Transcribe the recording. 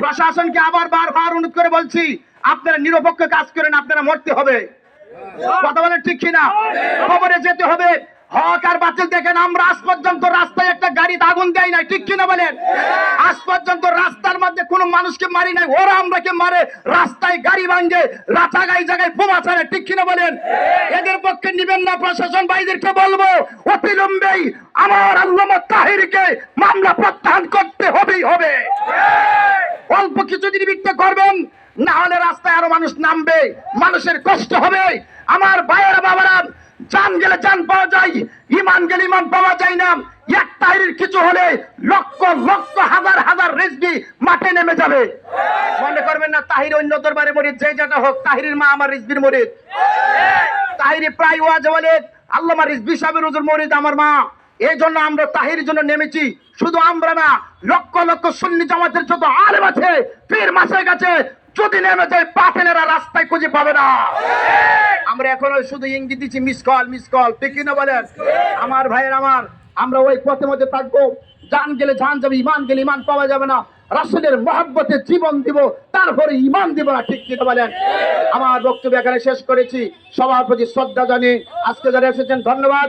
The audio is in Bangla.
প্রশাসনকে আবার বারবার অনুরোধ করে বলছি, আপনারা নিরপেক্ষ কাজ করেন, আপনারা মরতে হবে। কথা বলেন ঠিক কিনা? খবরে যেতে হবে। হক আর বাতিল দেখেন, আমরা আজ পর্যন্ত রাস্তায় একটা গাড়িতে আগুন দেয় নাই, ঠিক কিনা বলেন? আজ পর্যন্ত রাস্তার মধ্যে কোনো মানুষকে মারি নাই, ওরা আমরাকে মারে, রাস্তায় গাড়ি ভাঙ্গে রাতাগাই জায়গায় বোমা ছাড়ে, ঠিক কিনা বলেন? এদের পক্ষে নিবেন না প্রশাসন, ভাইদেরকে বলব, অতিলম্বেই আমার আল্লামা তাহিরকে মামলা অল্প কিছুদিন ভিত্তি করবেন না হলে রাস্তায় আরও মানুষ নামবে, মানুষের কষ্ট হবে। আমার ভাইয়েরা বাবারা জান গেলে জান পাওয়া যায়, ইমান গেলে ইমান পাওয়া যায় না। এক কিছু হলে লক্ষ লক্ষ, হাজার হাজার রেজবি মাঠে নেমে যাবে। মনে করবেন না, তাহির অন্য দরবারে মরিদ যে যেটা হোক, তাহিরের মা আমার রিজবির মরিদ তাহিরি প্রায় ওয়াজ বলে, আল্লামা রিজবি সাহেবের হুজুর মরিদ আমার মা। এই জন্য আমরা তাহির জন্য নেমেছি। শুধু আমরা না, লক্ষ লক্ষ সুন্নি জামাতের যত আলেম আছে, পীর মাসের কাছে যদি নেমে যায় পাটেলেরা রাস্তায় খুঁজে পাবে না। আমরা এখনও শুধু ইঙ্গিত দিচ্ছি, মিস কল মিস কল। ঠিক কিনা বলেন? আমার ভাইয়ের আমার, আমরা ওই পথে মধ্যে থাকব। জান গেলে জান যাবে, ইমান গেলে ইমান পাওয়া যাবে না। রাসুলের মহাব্বতে জীবন দিব, তারপরে ইমান দিব না, ঠিক কিনা বলেন? আমার বক্তব্য এখানে শেষ করেছি। সবার প্রতি শ্রদ্ধা জানিয়ে আজকে যারা এসেছেন, ধন্যবাদ।